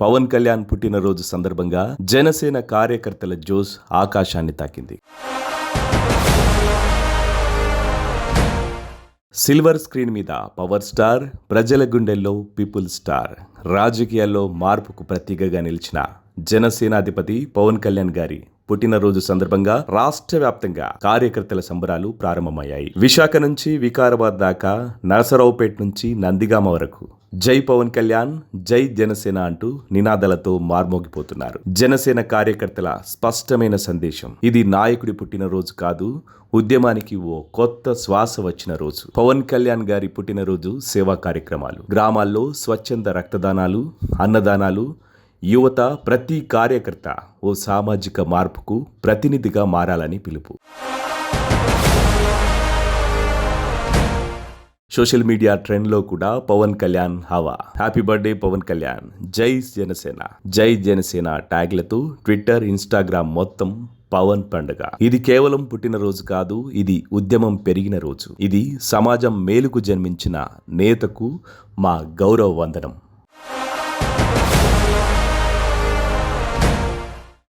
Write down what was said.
పవన్ కళ్యాణ్ పుట్టినరోజు సందర్భంగా జనసేన కార్యకర్తల జోస్ ఆకాశాన్ని తాకింది. సిల్వర్ స్క్రీన్ మీద పవర్ స్టార్ ప్రజల గుండెల్లో పీపుల్ స్టార్ రాజకీయాల్లో మార్పుకు ప్రతీకగా నిలిచిన జనసేనాధిపతి పవన్ కళ్యాణ్ గారి పుట్టినరోజు సందర్భంగా రాష్ట్ర వ్యాప్తంగా కార్యకర్తల సంబరాలు ప్రారంభమయ్యాయి. విశాఖ నుంచి వికారాబాద్ దాకా నరసరావుపేట నుంచి నందిగామ వరకు. జై పవన్ కళ్యాణ్ జై జనసేన అంటూ నినాదాలతో మార్మోగిపోతున్నారు. జనసేన కార్యకర్తల స్పష్టమైన సందేశం ఇది నాయకుడి పుట్టినరోజు కాదు ఉద్యమానికి ఓ కొత్త శ్వాస వచ్చిన రోజు. పవన్ కళ్యాణ్ గారి పుట్టినరోజు సేవా కార్యక్రమాలు. గ్రామాల్లో స్వచ్ఛంద రక్తదానాలు అన్నదానాలు యువత ప్రతి కార్యకర్త ఓ సామాజిక మార్పుకు ప్రతినిధిగా మారాలని పిలుపు. సోషల్ మీడియా ట్రెండ్లో కూడా పవన్ కళ్యాణ్ హవా. Happy birthday Pawan Kalyan. జై జనసేన. జై జనసేన ట్యాగ్లతో ట్విట్టర్ ఇన్స్టాగ్రామ్ మొత్తం పవన్ పండుగ. ఇది కేవలం పుట్టినరోజు కాదు ఇది ఉద్యమం పెరిగిన రోజు. ఇది సమాజం మేలుకు జన్మించిన నేతకు మా గౌరవ వందనం.